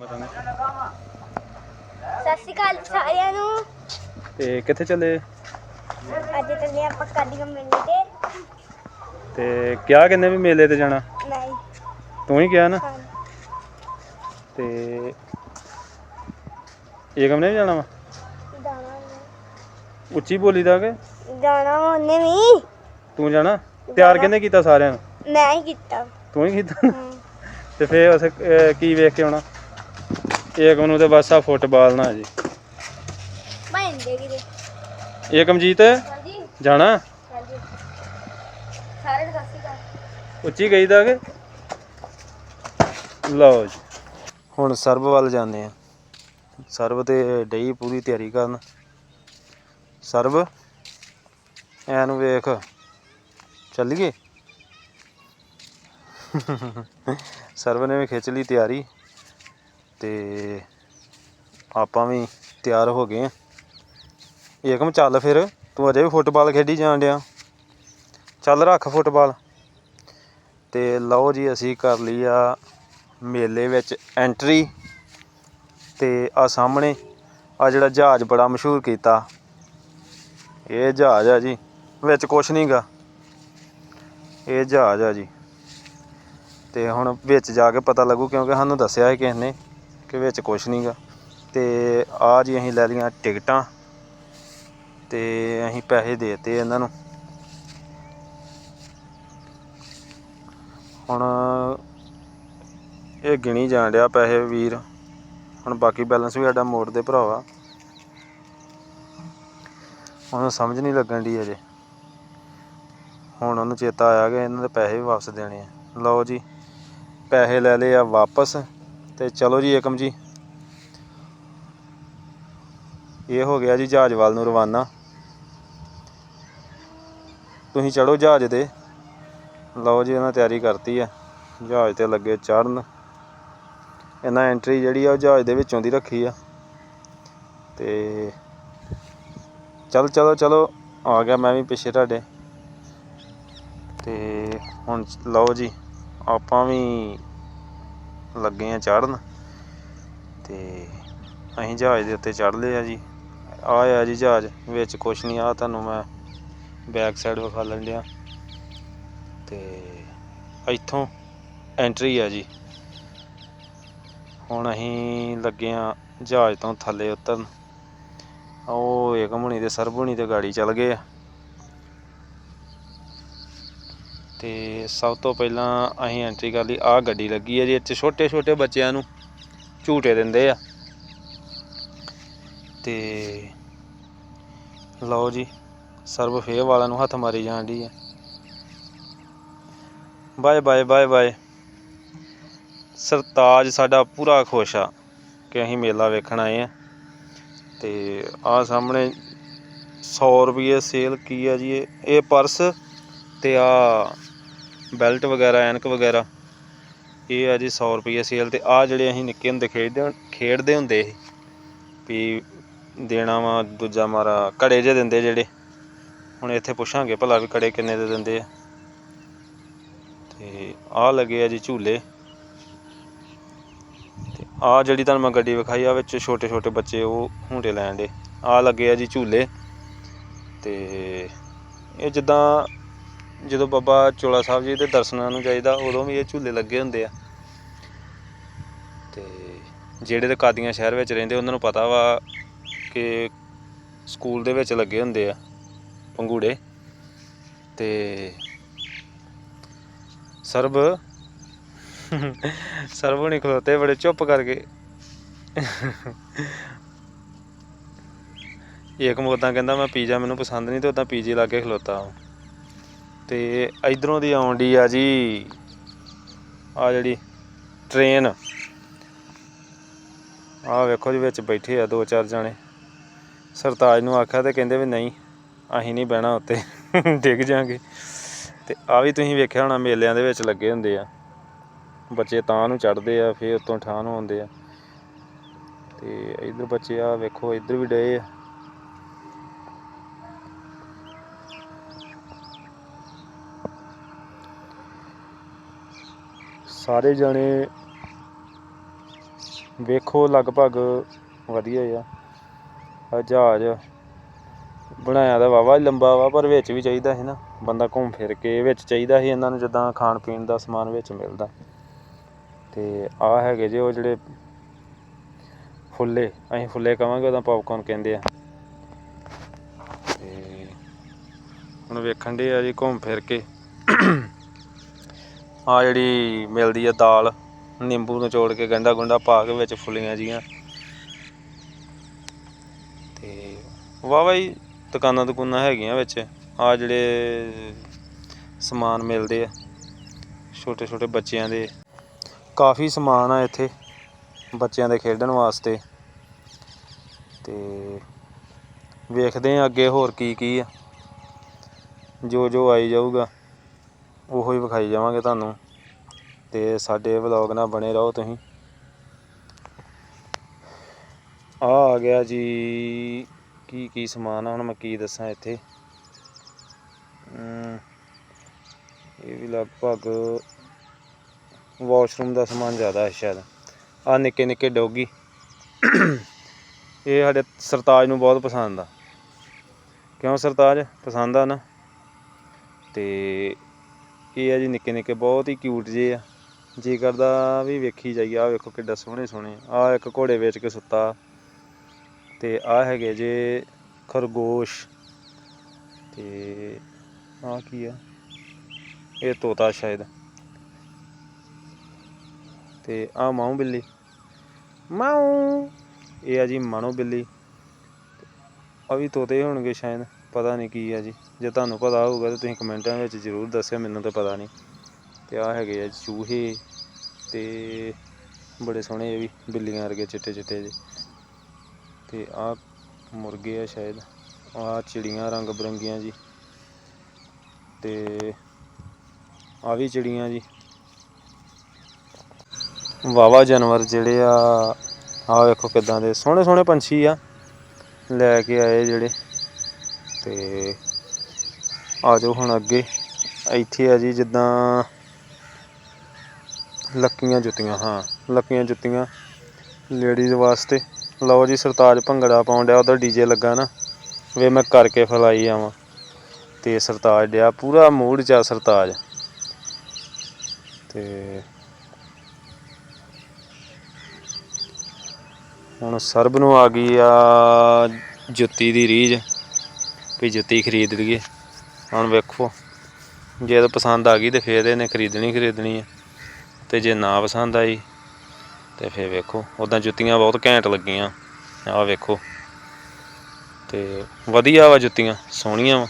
ਸਤਿ ਸ਼੍ਰੀ ਅਕਾਲ ਸਾਰਿਆਂ ਨੂੰ। ਤੇ ਕਿੱਥੇ ਚੱਲੇ? ਅੱਜ ਚੱਲੇ ਆਪਾਂ ਕਾਦੀਆਂ ਮੇਲੇ ਤੇ। ਤੇ ਕਿਹਾ ਕਿੰਨੇ ਵੀ ਮੇਲੇ ਤੇ ਜਾਣਾ? ਨਹੀਂ। ਤੂੰ ਹੀ ਕਿਹਾ ਨਾ? ਹਾਂ। ਤੇ ਏਕਮ ਨੇ ਵੀ ਜਾਣਾ ਵਾ? ਜਾਣਾ ਉੱਚੀ ਬੋਲੀ ਦਾ ਕਿ? ਜਾਣਾ ਵਾ ਉਹਨੇ ਵੀ। ਤੂੰ ਜਾਣਾ? ਤਿਆਰ ਕਿੰਨੇ ਕੀਤਾ ਸਾਰਿਆਂ ਨੂੰ? ਮੈਂ ਹੀ ਕੀਤਾ। ਤੂੰ ਹੀ ਕੀਤਾ? ਹਮ, ਤੇ ਫੇਰ ਉਸ ਕੀ ਵੇਖ ਕੇ ਆਉਣਾ? ਏਕਮ ਨੂੰ ਤੇ ਬਸ ਆ ਫੁੱਟਬਾਲ ਨਾ ਜੀ। ਬਣਦੇ ਕਿਤੇ। ਏਕਮਜੀਤ ਹਾਂਜੀ। ਜਾਣਾ? ਹਾਂਜੀ। ਸਾਰੇ ਨੂੰ ਸਤਿ ਸ਼੍ਰੀ ਅਕਾਲ। ਉੱਚੀ ਗਈ ਦਾ ਕਿ? ਲਓ ਜੀ। ਹੁਣ ਸਰਬ ਵੱਲ ਜਾਂਦੇ ਆ। ਸਰਬ ਤੇ ਡਈ ਪੂਰੀ ਤਿਆਰੀ ਕਰਨ। ਸਰਬ ਐਨੂੰ ਵੇਖ। ਚੱਲੀਏ? ਸਰਬ ਨੇ ਵੀ ਖਿੱਚ ਲਈ ਤਿਆਰੀ। ਤੇ ਆਪਾਂ ਵੀ ਤਿਆਰ ਹੋ ਗਏ ਆ ਏਕਮ ਚੱਲ ਫਿਰ, ਤੂੰ ਅਜੇ ਵੀ ਫੁੱਟਬਾਲ ਖੇਡੀ ਜਾਣ ਡਿਆ। ਚੱਲ ਰੱਖ ਫੁੱਟਬਾਲ। ਤੇ ਲਓ ਜੀ, ਅਸੀਂ ਕਰ ਲਈ ਆ ਮੇਲੇ ਵਿੱਚ ਐਂਟਰੀ ਤੇ ਆ ਸਾਹਮਣੇ ਆ ਜਿਹੜਾ ਜਹਾਜ਼ ਬੜਾ ਮਸ਼ਹੂਰ ਕੀਤਾ। ਇਹ ਜਹਾਜ਼ ਆ ਜੀ, ਵਿੱਚ ਕੁਛ ਨਹੀਂਗਾ ਇਹ ਜਹਾਜ਼ ਆ ਜੀ। ਤੇ ਹੁਣ ਵਿੱਚ ਜਾ ਕੇ ਪਤਾ ਲੱਗੂ ਕਿਉਂਕਿ ਸਾਨੂੰ ਦੱਸਿਆ ਹੈ ਕਿਸੇ ਨੇ ਕਿ ਵਿੱਚ ਕੁਛ ਨਹੀਂਗਾ ਤੇ ਆ ਜੀ ਅਸੀਂ ਲੈ ਲਈਆਂ ਟਿਕਟਾਂ ਤੇ ਅਸੀਂ ਪੈਸੇ ਦੇਤੇ ਇਹਨਾਂ ਨੂੰ। ਹੁਣ ਇਹ ਗਿਣੀ ਜਾਣ ਡਿਆ ਪੈਸੇ ਵੀਰ। ਹੁਣ ਬਾਕੀ ਬੈਲੈਂਸ ਵੀ ਸਾਡਾ ਮੋੜ ਦੇ ਭਰਾਵਾ ਉਹਨੂੰ ਸਮਝ ਨਹੀਂ ਲੱਗਣ ਦੀ ਅਜੇ। ਹੁਣ ਉਹਨੂੰ ਚੇਤਾ ਆਇਆ ਕਿ ਇਹਨਾਂ ਦੇ ਪੈਸੇ ਵੀ ਵਾਪਸ ਦੇਣੇ ਆ। ਲਓ ਜੀ, ਪੈਸੇ ਲੈ ਲਏ ਆ ਵਾਪਸ। ਤੇ ਚਲੋ ਜੀ ਏਕਮ ਜੀ। ਇਹ ਹੋ ਗਿਆ ਜੀ ਜਹਾਜ਼ ਵੱਲ ਨੂੰ ਰਵਾਨਾ। ਤੁਸੀਂ ਚੜੋ ਜਹਾਜ਼ 'ਤੇ। ਲਓ ਜੀ ਇਹਨਾਂ ਤਿਆਰੀ ਕਰਤੀ ਆ। ਜਹਾਜ਼ ਤੇ ਲੱਗੇ ਚੜਨ ਇਹਨਾਂ ਐਂਟਰੀ ਜਿਹੜੀ ਆ ਉਹ ਜਹਾਜ਼ ਦੇ ਵਿੱਚੋਂ ਦੀ ਰੱਖੀ ਆ। ਤੇ ਚਲ, ਚਲੋ ਚਲੋ, ਆ ਗਿਆ ਮੈਂ ਵੀ ਪਿੱਛੇ ਤੁਹਾਡੇ। ਤੇ ਹੁਣ ਲਓ ਜੀ, ਆਪਾਂ ਵੀ ਲੱਗੇ ਆ ਚੜਨ ਤੇ ਅਸੀਂ ਜਹਾਜ਼ ਦੇ ਉੱਤੇ ਚੜ ਲਏ ਆ ਜੀ। ਆ ਆ ਜੀ ਜਹਾਜ਼, ਵਿੱਚ ਕੁਛ ਨਹੀਂ ਆ ਤੁਹਾਨੂੰ ਮੈਂ ਬੈਕ ਸਾਈਡ ਵਿਖਾ ਲੈਂਦਿਆ ਤੇ ਇੱਥੋਂ ਐਂਟਰੀ ਆ ਜੀ। ਹੁਣ ਅਸੀਂ ਲੱਗੇ ਆ ਜਹਾਜ਼ ਤੋਂ ਥੱਲੇ ਉਤਰਨ। ਉਹ ਏਕਮਣੀ ਦੇ ਸਰਬੁਣੀ ਤੇ ਗਾੜੀ ਚੱਲ ਗਏ ਆ। ਤੇ ਸਭ ਤੋਂ ਪਹਿਲਾਂ ਅਸੀਂ ਐਂਟਰੀ ਕਰ ਲਈ। ਆ ਗੱਡੀ ਲੱਗੀ ਹੈ ਜੀ, ਇੱਥੇ ਛੋਟੇ ਛੋਟੇ ਬੱਚਿਆਂ ਨੂੰ ਝੂਟੇ ਦਿੰਦੇ ਆ। ਤੇ ਲਓ ਜੀ, ਸਰਬ ਫੇਰ ਵਾਲਿਆਂ ਨੂੰ ਹੱਥ ਮਾਰੀ ਜਾਣ ਦੀ ਹੈ bye bye bye bye. Sartaj ਸਾਡਾ ਪੂਰਾ ਖੁਸ਼ ਆ ਕਿ ਅਸੀਂ ਮੇਲਾ ਵੇਖਣ ਆਏ ਆ। ਤੇ ਆ ਸਾਹਮਣੇ 100 ਰੁਪਏ ਸੇਲ ਕੀ ਆ ਜੀ ਇਹ? ਇਹ ਪਰਸ ਤੇ ਆ ਬੈਲਟ ਵਗੈਰਾ, ਐਨਕ ਵਗੈਰਾ, ਇਹ ਆ ਜੀ 100 ਰੁਪਏ ਸੇਲ ਤੇ ਆ ਜਿਹੜੇ ਅਸੀਂ ਨਿੱਕੇ ਹੁੰਦੇ ਖੇਡਦੇ ਖੇਡਦੇ ਹੁੰਦੇ ਸੀ ਵੀ ਦੇਣਾ ਵਾ ਦੂਜਾ ਮਾਰਾ ਘੜੇ ਜੇ ਦਿੰਦੇ ਜਿਹੜੇ। ਹੁਣ ਇੱਥੇ ਪੁੱਛਾਂਗੇ ਭਲਾ ਵੀ ਕੜੇ ਕਿੰਨੇ ਦੇ ਦਿੰਦੇ ਆ। ਤੇ ਆ ਲੱਗੇ ਆ ਜੀ ਝੂਲੇ। ਤੇ ਆ ਜਿਹੜੀ ਤੁਹਾਨੂੰ ਮੈਂ ਗੱਡੀ ਵਿਖਾਈ ਆ ਵਿੱਚ ਛੋਟੇ ਛੋਟੇ ਬੱਚੇ ਉਹ ਹੁੰਡੇ ਲੈਣ ਦੇ। ਆ ਲੱਗੇ ਆ ਜੀ ਝੂਲੇ। ਤੇ ਇਹ ਜਿੱਦਾਂ ਜਦੋਂ ਬਾਬਾ ਚੋਲਾ ਸਾਹਿਬ ਜੀ ਦੇ ਦਰਸ਼ਨਾਂ ਨੂੰ ਜਾਈਦਾ, ਉਦੋਂ ਵੀ ਇਹ ਝੂਲੇ ਲੱਗੇ ਹੁੰਦੇ ਆ। ਤੇ ਜਿਹੜੇ ਤੇ ਕਾਦੀਆਂ ਸ਼ਹਿਰ ਵਿੱਚ ਰਹਿੰਦੇ, ਉਹਨਾਂ ਨੂੰ ਪਤਾ ਵਾ ਕਿ ਸਕੂਲ ਦੇ ਵਿੱਚ ਲੱਗੇ ਹੁੰਦੇ ਆ, ਪੰਗੂੜੇ। ਤੇ ਸਰਬ ਸਰਬ ਨਹੀਂ ਖਲੋਤੇ, ਬੜੇ ਚੁੱਪ ਕਰਕੇ। ਇੱਕ ਮੋਦਾਂ ਕਹਿੰਦਾ, ਮੈਂ ਪੀਜ਼ਾ ਮੈਨੂੰ ਪਸੰਦ ਨਹੀਂ, ਤੇ ਉਦਾਂ ਪੀਜ਼ੇ ਲਾ ਕੇ ਖਲੋਤਾ ਹਾਂ ਤੇ ਇਧਰੋਂ ਦੀ ਆਉਂਦੀ ਆ ਜੀ ਆ ਜਿਹੜੀ ਟ੍ਰੇਨ ਆ ਵੇਖੋ ਜੀ ਵਿੱਚ ਬੈਠੇ ਆ ਦੋ ਚਾਰ ਜਾਣੇ। ਸਰਤਾਜ ਨੂੰ ਆਖਿਆ ਤੇ ਕਹਿੰਦੇ ਵੀ ਨਹੀਂ, ਅਸੀਂ ਨਹੀਂ ਬਹਿਣਾ ਉੱਤੇ। ਡਿੱਗ ਜਾਾਂਗੇ। ਤੇ ਆ ਵੀ ਤੁਸੀਂ ਵੇਖਿਆ ਹੋਣਾ ਮੇਲਿਆਂ ਦੇ ਵਿੱਚ ਲੱਗੇ ਹੁੰਦੇ ਆ। ਬੱਚੇ ਤਾਂ ਨੂੰ ਚੜਦੇ ਆ, ਫਿਰ ਉੱਤੋਂ ਠਾਹ ਨੂੰ ਆਉਂਦੇ ਆ। ਤੇ ਇਧਰ ਬੱਚੇ ਆ ਵੇਖੋ, ਇਧਰ ਵੀ ਡਏ ਆ। ਸਾਰੇ ਜਣੇ ਵੇਖੋ ਲਗਭਗ ਵਧੀਆ ਆ। ਜਹਾਜ਼ ਬਣਾਇਆ ਤਾਂ ਵਾਵਾ ਲੰਬਾ ਵਾ, ਪਰ ਵਿੱਚ ਵੀ ਚਾਹੀਦਾ ਸੀ ਨਾ। ਬੰਦਾ ਘੁੰਮ ਫਿਰ ਕੇ ਵਿੱਚ ਚਾਹੀਦਾ ਸੀ ਇਹਨਾਂ ਨੂੰ, ਜਿੱਦਾਂ ਖਾਣ ਪੀਣ ਦਾ ਸਮਾਨ ਵਿੱਚ ਮਿਲਦਾ। ਤੇ ਆ ਹੈਗੇ ਜੇ ਉਹ ਜਿਹੜੇ ਫੁੱਲੇ, ਅਸੀਂ ਫੁੱਲੇ ਕਵਾਂਗੇ, ਉਹਦਾ ਪੌਪਕਾਰਨ ਕਹਿੰਦੇ ਆ। ਤੇ ਹੁਣ ਵੇਖਣ ਦੇ ਆ ਜੀ ਘੁੰਮ ਫਿਰ ਕੇ। ਆ ਜਿਹੜੀ ਮਿਲਦੀ ਆ ਦਾਲ, ਨਿੰਬੂ ਨਿਚੋੜ ਕੇ ਗੰਡਾ ਗੁੰਡਾ ਪਾ ਕੇ ਵਿੱਚ ਫੁੱਲੀਆਂ ਜੀਆਂ। ਤੇ ਵਾਵਾ ਹੀ ਦੁਕਾਨਾਂ ਦੁਕਾਨਾਂ ਹੈਗੀਆਂ ਵਿੱਚ। ਆ ਜਿਹੜੇ ਸਮਾਨ ਮਿਲਦੇ ਆ, ਛੋਟੇ ਛੋਟੇ ਬੱਚਿਆਂ ਦੇ। ਕਾਫੀ ਸਮਾਨ ਆ ਇੱਥੇ, ਬੱਚਿਆਂ ਦੇ ਖੇਡਣ ਵਾਸਤੇ। ਤੇ ਵੇਖਦੇ ਆ ਅੱਗੇ ਹੋਰ ਕੀ ਕੀ ਆ। ਜੋ ਜੋ ਆਈ ਜਾਊਗਾ। ਉਹੋ ਹੀ ਵਿਖਾਈ ਜਾਵਾਂਗੇ ਤੁਹਾਨੂੰ। ਤੇ ਸਾਡੇ ਵਲੌਗ ਨਾਲ ਬਣੇ ਰਹੋ ਤੁਸੀਂ। ਆ ਆ ਗਿਆ ਜੀ, ਕੀ ਕੀ ਸਮਾਨ ਆ, ਹੁਣ ਮੈਂ ਕੀ ਦੱਸਾਂ ਇੱਥੇ। ਇਹ ਵੀ ਲਗਭਗ ਵਾਸ਼ਰੂਮ ਦਾ ਸਮਾਨ ਜ਼ਿਆਦਾ ਹੈ ਸ਼ਾਇਦ। ਆ ਨਿੱਕੇ ਨਿੱਕੇ ਡੋਗੀ। ਇਹ ਸਾਡੇ ਸਰਤਾਜ ਨੂੰ ਬਹੁਤ ਪਸੰਦ ਆ। ਕਿਉਂ ਸਰਤਾਜ? ਪਸੰਦ ਆ ਨਾ। ਤੇ ਇਹ ਆ ਜੀ ਨਿੱਕੇ ਨਿੱਕੇ, ਬਹੁਤ ਹੀ ਕਿਊਟ ਜੇ ਆ। ਜੀ ਕਰਦਾ ਵੀ ਵੇਖੀ ਜਾਈਏ ਆ ਵੇਖੋ ਕਿੱਡਾ ਸੋਹਣੇ ਸੋਹਣੇ ਆ। ਇੱਕ ਘੋੜੇ ਵੇਚ ਕੇ ਸੁੱਤਾ। ਤੇ ਆ ਹੈਗੇ ਜੇ ਖਰਗੋਸ਼। ਤੇ ਆ ਕੀ ਆ? ਇਹ ਤੋਤਾ ਸ਼ਾਇਦ। ਤੇ ਆ ਮਾਊ ਬਿੱਲੀ। ਮਾਊ! ਇਹ ਆ ਜੀ ਮਾਣੋ ਬਿੱਲੀ। ਆ ਵੀ ਤੋਤੇ ਹੋਣਗੇ ਸ਼ਾਇਦ। ਪਤਾ ਨਹੀਂ ਕੀ ਆ ਜੀ। ਜੇ ਤੁਹਾਨੂੰ ਪਤਾ ਹੋਊਗਾ ਤਾਂ ਤੁਸੀਂ ਕਮੈਂਟਾਂ ਵਿੱਚ ਜ਼ਰੂਰ ਦੱਸਿਓ, ਮੈਨੂੰ ਤਾਂ ਪਤਾ ਨਹੀਂ। ਤੇ ਆ ਹੈਗੇ ਆ ਚੂਹੇ ਤੇ ਬੜੇ ਸੋਹਣੇ ਇਹ ਵੀ ਬਿੱਲੀਆਂ ਵਰਗੇ ਚਿੱਟੇ ਚਿੱਟੇ ਜੇ। ਤੇ ਆ ਮੁਰਗੇ ਆ ਸ਼ਾਇਦ ਆ ਚਿੜੀਆਂ ਰੰਗ ਬਰੰਗੀਆਂ ਜੀ। ਤੇ ਆ ਵੀ ਚਿੜੀਆਂ ਜੀ। ਵਾਵਾ ਜਾਨਵਰ ਜਿਹੜੇ ਆ ਆ ਵੇਖੋ ਕਿਦਾਂ ਦੇ। ਸੋਹਣੇ ਸੋਹਣੇ ਪੰਛੀ ਆ। ਲੈ ਕੇ ਆਏ ਜਿਹੜੇ। ਤੇ ਆ ਜਾਓ ਹੁਣ ਅੱਗੇ। ਇੱਥੇ ਆ ਜੀ ਜਿੱਦਾਂ ਲੱਕੀਆਂ ਜੁੱਤੀਆਂ, ਹਾਂ, ਲੱਕੀਆਂ ਜੁੱਤੀਆਂ ਲੇਡੀਜ਼ ਵਾਸਤੇ। ਲਓ ਜੀ ਸਰਤਾਜ ਭੰਗੜਾ ਪਾਉਣ ਡਿਆ ਉਧਰ ਡੀਜੇ ਲੱਗਾ ਨਾ। ਵੇ ਮੈਂ ਕਰਕੇ ਫਲਾਈ ਆਵਾਂ। ਤੇ ਸਰਤਾਜ ਡਿਆ, ਪੂਰਾ ਮੂਡ ਚ ਆ ਸਰਤਾਜ। ਤੇ ਹੁਣ ਸਰਬ ਨੂੰ ਆ ਗਈ ਆ ਜੁੱਤੀ ਦੀ ਰੀਝ। ਵੀ ਜੁੱਤੀ ਖਰੀਦ ਲਈਏ। ਹੁਣ ਵੇਖੋ, ਜੇ ਤਾਂ ਪਸੰਦ ਆ ਗਈ ਤੇ ਫੇਰ ਇਹਨੇ ਖਰੀਦਣੀ ਖਰੀਦਣੀ ਹੈ ਤੇ ਜੇ ਨਾ ਪਸੰਦ ਆਈ, ਤੇ ਫੇਰ ਵੇਖੋ ਉਦਾਂ ਜੁੱਤੀਆਂ ਬਹੁਤ ਘੈਂਟ ਲੱਗੀਆਂ। ਆਹ ਵੇਖੋ। ਤੇ ਵਧੀਆ ਵਾ ਜੁੱਤੀਆਂ, ਸੋਹਣੀਆਂ ਵਾ।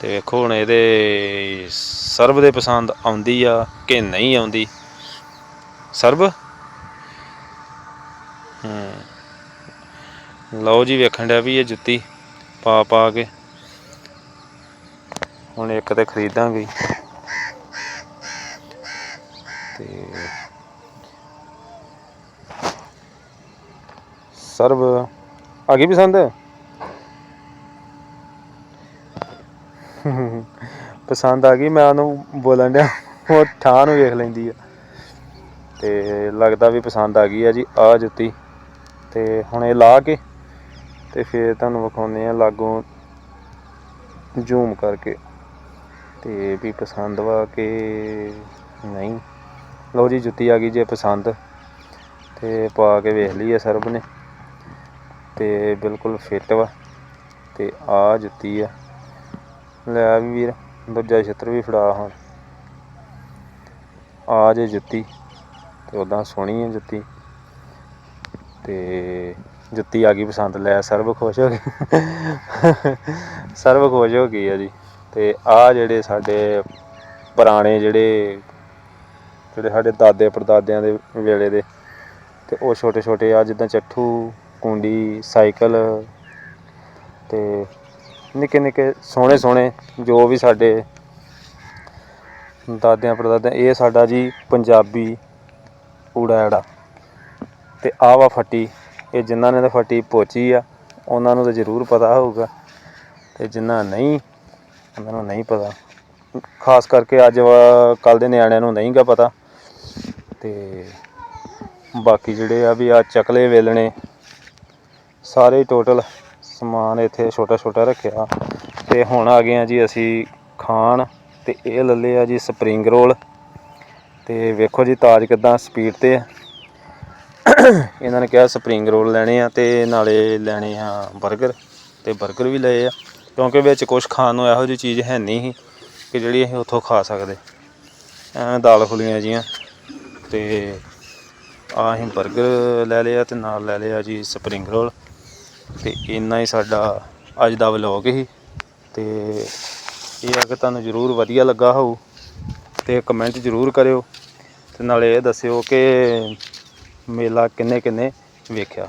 ਤੇ ਵੇਖੋ, ਹੁਣ ਇਹਦੇ ਸਰਬ ਦੇ ਪਸੰਦ ਆਉਂਦੀ ਆ ਕਿ ਨਹੀਂ ਆਉਂਦੀ? ਸਰਬ? ਲਓ ਜੀ, ਵੇਖਣ ਡਿਆ ਵੀ ਇਹ ਜੁੱਤੀ। ਪਾ ਪਾ ਕੇ। ਹੁਣ ਇੱਕ ਤੇ ਖਰੀਦਾਂਗੇ। ਤੇ ਸਰਬ, ਆ ਗਈ ਪਸੰਦ? ਪਸੰਦ ਆ ਗਈ, ਮੈਂ ਉਹਨੂੰ ਬੋਲਣ ਡਿਆ। ਉਹ ਠਾਹ ਨੂੰ ਵੇਖ ਲੈਂਦੀ ਆ। ਤੇ ਲੱਗਦਾ ਵੀ ਪਸੰਦ ਆ ਗਈ ਆ ਜੀ, ਆ ਜੁੱਤੀ। ਤੇ ਹੁਣ ਇਹ ਲਾ ਕੇ ਤੇ ਫਿਰ ਤੁਹਾਨੂੰ ਵਿਖਾਉਂਦੇ ਆ ਲਾਗੋਂ ਜ਼ੂਮ ਕਰਕੇ। ਤੇ ਵੀ ਪਸੰਦ ਵਾ ਕਿ ਨਹੀਂ? ਲਓ ਜੀ, ਜੁੱਤੀ ਆ ਗਈ ਜੇ ਪਸੰਦ। ਤੇ ਪਾ ਕੇ ਵੇਖ ਲਈ ਆ ਸਰਬ ਨੇ। ਤੇ ਬਿਲਕੁਲ ਫਿੱਟ ਵਾ। ਤੇ ਆ ਜੁੱਤੀ ਆ। ਲੈ ਵੀ ਵੀਰ, ਦੂਜਾ ਛਿੱਤਰ ਵੀ ਫੜਾ ਹੁਣ। ਆ ਜੇ ਜੁੱਤੀ, ਤੇ ਉਦਾਂ ਸੋਹਣੀ ਹੈ ਜੁੱਤੀ। ਤੇ ਜੁੱਤੀ ਆ ਗਈ ਪਸੰਦ, ਲੈ ਸਰਬ ਖੁਸ਼ ਹੋ ਗਏ। ਸਰਬ ਖੁਸ਼ ਹੋ ਗਈ ਆ ਜੀ। ਤੇ ਆ ਜਿਹੜੇ ਸਾਡੇ ਪੁਰਾਣੇ ਜਿਹੜੇ ਜਿਹੜੇ ਸਾਡੇ ਦਾਦੇ ਪੜਦਾਦਿਆਂ ਦੇ ਵੇਲੇ ਦੇ, ਤੇ ਉਹ ਛੋਟੇ ਛੋਟੇ ਆ, ਜਿੱਦਾਂ ਚੱਠੂ, ਕੁੰਡੀ, ਸਾਈਕਲ ਤੇ ਨਿੱਕੇ ਨਿੱਕੇ ਸੋਹਣੇ ਸੋਹਣੇ ਜੋ ਵੀ ਸਾਡੇ ਦਾਦਿਆਂ ਪੜਦਾਦਿਆਂ, ਇਹ ਸਾਡਾ ਜੀ ਪੰਜਾਬੀ ਊੜਾ ਐੜਾ ਤੇ ਆਹ ਵਾ ਫੱਟੀ। ਇਹ ਜਿਨ੍ਹਾਂ ਨੇ ਤਾਂ ਫੱਟੀ ਪੋਚੀ ਆ, ਉਹਨਾਂ ਨੂੰ ਤਾਂ ਜ਼ਰੂਰ ਪਤਾ ਹੋਊਗਾ। ਤੇ ਜਿਨ੍ਹਾਂ ਨਹੀਂ, ਉਹਨਾਂ ਨੂੰ ਨਹੀਂ ਪਤਾ। ਖਾਸ ਕਰਕੇ ਅੱਜ ਕੱਲ ਦੇ ਨਿਆਣਿਆਂ ਨੂੰ ਨਹੀਂਗਾ ਪਤਾ। ਤੇ ਬਾਕੀ ਜਿਹੜੇ ਆ ਵੀ ਆ ਚਕਲੇ ਵੇਲਣੇ, ਸਾਰੇ ਟੋਟਲ ਸਮਾਨ ਇੱਥੇ ਛੋਟਾ ਛੋਟਾ ਰੱਖਿਆ। ਤੇ ਹੁਣ ਆ ਗਏ ਆ ਜੀ ਅਸੀਂ ਖਾਣ, ਤੇ ਇਹ ਲੱਲੇ ਆ ਜੀ ਸਪਰਿੰਗ ਰੋਲ ਤੇ ਵੇਖੋ ਜੀ ਤਾਜ ਕਿਦਾਂ ਸਪੀਡ ਤੇ ਆ। ਇਹਨਾਂ ਨੇ ਕਿਹਾ ਸਪਰਿੰਗ ਰੋਲ ਲੈਣੇ ਆ ਤੇ ਨਾਲੇ ਲੈਣੇ ਆ 버ਗਰ ਤੇ 버ਗਰ ਵੀ ਲਏ ਆ, ਕਿਉਂਕਿ ਵਿੱਚ ਕੁਝ ਖਾਣ ਨੂੰ ਇਹੋ ਜਿਹੀ ਚੀਜ਼ ਹੈ ਨਹੀਂ ਕਿ ਜਿਹੜੀ ਅਸੀਂ ਉੱਥੋਂ ਖਾ ਸਕਦੇ। ਐਂ ਦਾਲ ਖੁੱਲੀਆਂ ਜੀਆਂ ਤੇ ਆ ਅਸੀਂ 버ਗਰ ਲੈ ਲਿਆ ਤੇ ਨਾਲ ਲੈ ਲਏ ਆ ਜੀ ਸਪਰਿੰਗ ਰੋਲ ਤੇ ਇੰਨਾ ਹੀ ਸਾਡਾ ਅੱਜ ਦਾ ਵਲੌਗ ਹੀ ਤੇ ਇਹ ਆ ਕਿ ਤੁਹਾਨੂੰ ਜ਼ਰੂਰ ਵਧੀਆ ਲੱਗਾ ਹੋਊ ਤੇ ਕਮੈਂਟ ਜ਼ਰੂਰ ਕਰਿਓ ਤੇ ਨਾਲੇ ਇਹ ਦੱਸਿਓ ਕਿ ਮੇਲਾ ਕਿੰਨੇ ਕਿੰਨੇ ਵੇਖਿਆ।